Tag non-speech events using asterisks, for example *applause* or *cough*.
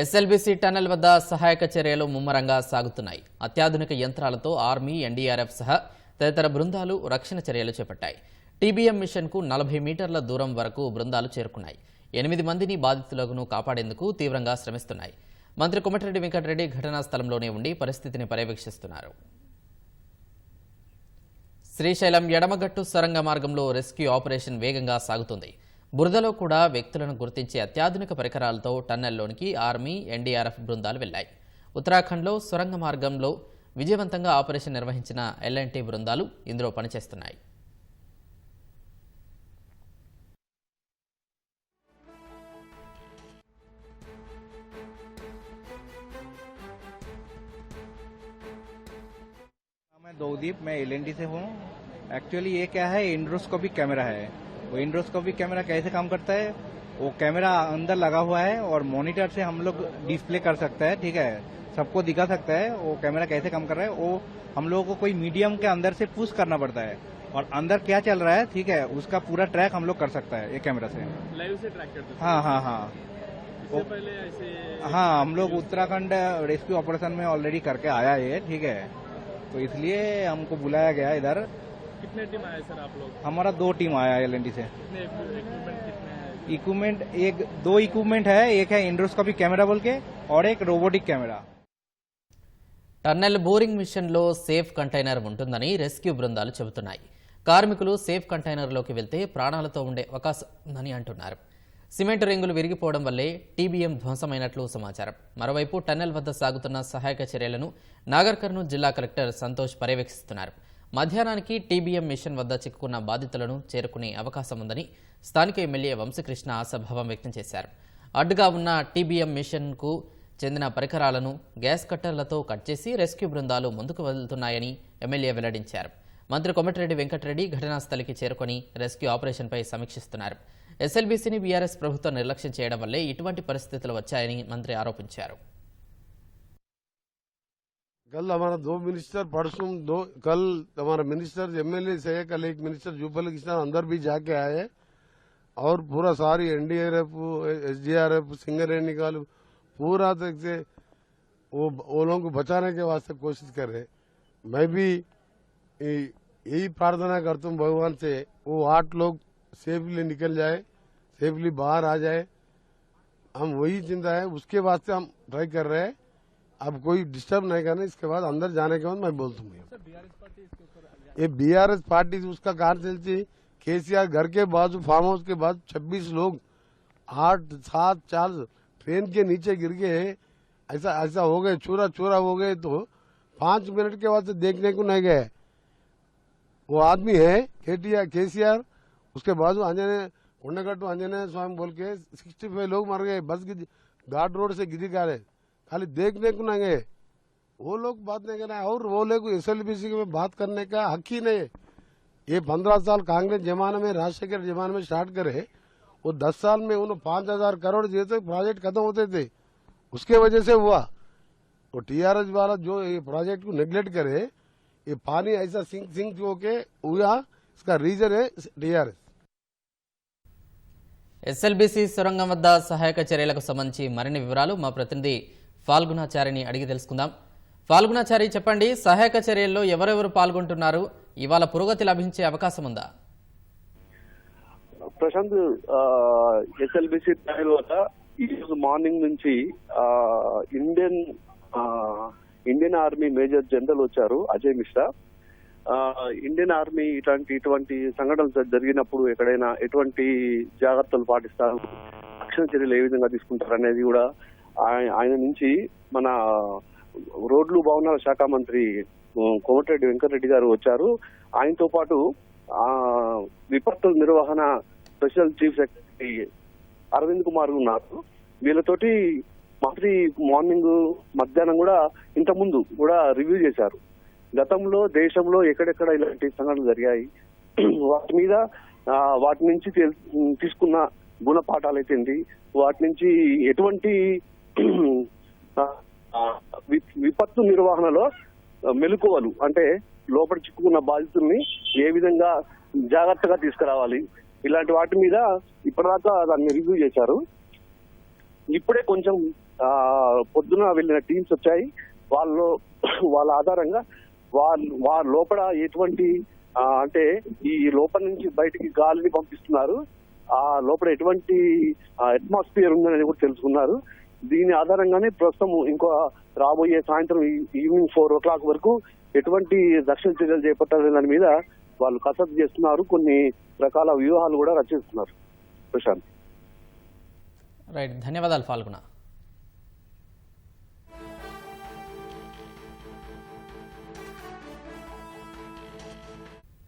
SLBC tunnel వద్ద సహాయక చర్యలు ముమ్మరంగా సాగుతున్నాయి. అత్యాధునిక యంత్రాలతో ఆర్మీ ఎన్డీఆర్ఎఫ్ సహా తదితర బృందాలు రక్షణ చర్యలు చేపట్టాయి. టీబీఎం మిషన్కు నలభై మీటర్ల దూరం వరకు బృందాలు చేరుకున్నాయి. ఎనిమిది మందిని బాధితులను కాపాడేందుకు తీవ్రంగా శ్రమిస్తున్నాయి. మంత్రి కొమటిరెడ్డి వెంకటరెడ్డి ఘటనా స్థలంలోనే ఉండి పరిస్థితిని పర్యవేక్షిస్తున్నారు. శ్రీశైలం ఎడమగట్టు సొరంగ మార్గంలో రెస్క్యూ ఆపరేషన్ వేగంగా సాగుతుంది. బురదలో కూడా వ్యక్తులను గుర్తించే అత్యాధునిక పరికరాలతో టన్నెల్లోనికి ఆర్మీ ఎన్డీఆర్ఎఫ్ బృందాలు వెళ్లాయి ఉత్తరాఖండ్లో సొరంగ మార్గంలో విజయవంతంగా ఆపరేషన్ నిర్వహించిన ఎల్ఎన్టీ బృందాలు ఇందులో పనిచేస్తున్నాయి मैं दौदीप मैं एल से हूँ एक्चुअली ये क्या है इंड्रोस्कोपिक कैमरा है वो इंड्रोस्कोपिक कैमरा कैसे काम करता है वो कैमरा अंदर लगा हुआ है और मॉनिटर से हम लोग डिस्प्ले कर सकते हैं ठीक है? सबको दिखा सकता है वो कैमरा कैसे काम कर रहा है वो हम लोगों को कोई मीडियम के अंदर से पुश करना पड़ता है। और अंदर क्या चल रहा है ठीक है? उसका पूरा ट्रैक हम लोग कर सकता है ये कैमरा से। लाइव से ट्रैक करते हाँ। हाँ हाँ इससे पहले ऐसे हाँ हम लोग उत्तराखंड रेस्क्यू ऑपरेशन में ऑलरेडी करके आया है ठीक है? तो इसलिए हमको बुलाया गया इधर। कितने टीम आए सर आप लोग हमारा दो टीम आया एल से कितने इक्विपमेंट कितने हैं इक्विपमेंट एक दो इक्विपमेंट है एक है इंड्रोस्कोपिक कैमरा बोल के और एक रोबोटिक कैमरा టన్నెల్ బోరింగ్ మిషన్లో సేఫ్ కంటైనర్ ఉంటుందని రెస్క్యూ బృందాలు చెబుతున్నాయి కార్మికులు సేఫ్ కంటైనర్లోకి వెళ్తే ప్రాణాలతో ఉండే అవకాశం ఉందని అంటున్నారు సిమెంట్ రింగులు విరిగిపోవడం వల్లే టీబీఎం ధ్వంసమైనట్లు సమాచారం మరోవైపు టన్నెల్ వద్ద సాగుతున్న సహాయక చర్యలను నాగర్ కర్నూలు జిల్లా కలెక్టర్ సంతోష్ పర్యవేక్షిస్తున్నారు మధ్యాహ్నానికి టీబీఎం మిషన్ వద్ద చిక్కుకున్న బాధితులను చేరుకునే అవకాశం ఉందని స్థానిక ఎమ్మెల్యే వంశకృష్ణ ఆశాభావం వ్యక్తం చేశారు. అడ్డుగా ఉన్న టీబీఎం మిషన్కు చెందిన పరికరాలను గ్యాస్ కట్టర్లతో కట్ చేసి రెస్క్యూ బృందాలు ముందుకు వెళ్తున్నాయని ఎమ్మెల్యే వెల్లడించారు. మంత్రి కొమటిరెడ్డి వెంకటరెడ్డి ఘటనా స్థలికి చేరుకొని రెస్క్యూ ఆపరేషన్పై సమీక్షిస్తున్నారు. ఎస్ఎల్బీసీని బీఆర్ఎస్ ప్రభుత్వం నిర్లక్ష్యం చేయడం వల్లే ఇటువంటి పరిస్థితులు వచ్చాయని మంత్రి ఆరోపించారు. कल हमारा दो मिनिस्टर, परसों दो, कल हमारा मिनिस्टर, एमएलए से कल एक मिनिस्टर जुब्बल किसान अंदर भी जाके आए और पूरा सारी एनडीआरएफ, एसडीआरएफ सिंगर निकाल, पूरा तक से वो वो लोगों को बचाने के वास्ते कोशिश कर रहे मैं भी यही प्रार्थना करता हूँ भगवान से, वो आठ लोग सेफली निकल जाए सेफली बाहर आ जाए। हम वही चिंता है, उसके वास्ते हम ट्राई कर रहे हैं। अब कोई डिस्टर्ब नहीं करना इसके बाद अंदर जाने के बाद मैं बोल दूँगी ये बी आर एस पार्टी उसका कार चलती के सी आर घर के बाजू फार्म हाउस के बाद छब्बीस लोग आठ सात चार ट्रेन के नीचे गिर गए ऐसा ऐसा हो गए चूरा चूरा हो गए तो पाँच मिनट के बाद से देखने को नहीं गए। वो आदमी है के सी आर उसके बाजू अंजने उन्नगट्टू अंजने स्वामी बोल के सिक्सटी फाइव लोग मर गए। बस घाट रोड से गिरी गा रहे खाली देखने को ना गए वो लोग बात नहीं कर रहे हैं और वो लोग एस एल में बात करने का हक ही नहीं है ये पंद्रह साल कांग्रेस जमाने में राजशेखर जमाने में स्टार्ट करे वो दस साल में उन्होंने पांच हजार करोड़ दिए थे प्रोजेक्ट खत्म होते थे उसके वजह से हुआ तो टीआरएस वाला जो ये प्रोजेक्ट को नेग्लेक्ट करे ये पानी ऐसा सिंक सिंक होके हुआ इसका रीजन है टीआरएस ఎస్ఎల్బీసీ సొరంగం వద్ద సహాయక చర్యలకు సంబంధించి మరిన్ని వివరాలు మా ప్రతినిధి ఫాల్గుణాచారిని అడిగి తెలుసుకుందాం. ఫాల్గుణాచారి చెప్పండి సహాయక చర్యల్లో ఎవరెవరు పాల్గొంటున్నారు? ఇవాళ పురోగతి లభించే అవకాశం ఉందా ప్రశాంత్ ఎస్ఎల్బిసి తర్వాత ఈ రోజు మార్నింగ్ నుంచి Indian Indian army major general వచ్చారు అజయ్ మిశ్రా. ఇండియన్ ఆర్మీ ఇట్లాంటి ఇటువంటి సంఘటనలు జరిగినప్పుడు ఎక్కడైనా ఎటువంటి జాగ్రత్తలు పాటిస్తారు? రక్షణ చర్యలు ఏ విధంగా తీసుకుంటారు అనేది కూడా ఆయన నుంచి మన రోడ్లు భవనాల శాఖ మంత్రి కోమటిరెడ్డి వెంకటరెడ్డి గారు వచ్చారు. ఆయనతో పాటు ఆ విపత్తుల నిర్వహణ special chief secretary Arvind Kumar ఉన్నారు. వీళ్ళతోటి మంత్రి మార్నింగ్ మధ్యాహ్నం కూడా ఇంత ముందు కూడా రివ్యూ చేశారు. గతంలో దేశంలో ఎక్కడెక్కడ ఇలాంటి సంఘటనలు జరిగాయి *clears throat* వాటి మీద వాటి నుంచి తీసుకున్న గుణపాఠాలు అయితేంది వాటి నుంచి ఎటువంటి విపత్తు నిర్వహణలో మెలకువలు అంటే లోపల చిక్కుకున్న బాధితుల్ని ఏ విధంగా జాగ్రత్తగా తీసుకురావాలి ఇలాంటి వాటి మీద ఇప్పటిదాకా దాన్ని రివ్యూ చేశారు. ఇప్పుడే కొంచెం పొద్దున వెళ్ళిన టీమ్స్ వచ్చాయి. వాళ్ళు వాళ్ళ ఆధారంగా వాళ్ళు వారి లోపల ఎటువంటి అంటే ఈ లోపల నుంచి బయటికి గాలిని పంపిస్తున్నారు. ఆ లోపల ఎటువంటి అట్మాస్ఫియర్ ఉందని కూడా తెలుసుకున్నారు. దీని ఆధారంగానే ప్రస్తుతం ఇంకో రాబోయే సాయంత్రం ఈ- ఈవినింగ్ ఫోర్ ఓ క్లాక్ వరకు ఎటువంటి రక్షణ చర్యలు చేపట్టాలనే దాని మీద వాళ్ళు కసరత్తు చేస్తున్నారు. కొన్ని రకాల వ్యూహాలు కూడా రచిస్తున్నారు. ప్రశాంత్. రైట్ ధన్యవాదాలు పాల్గొన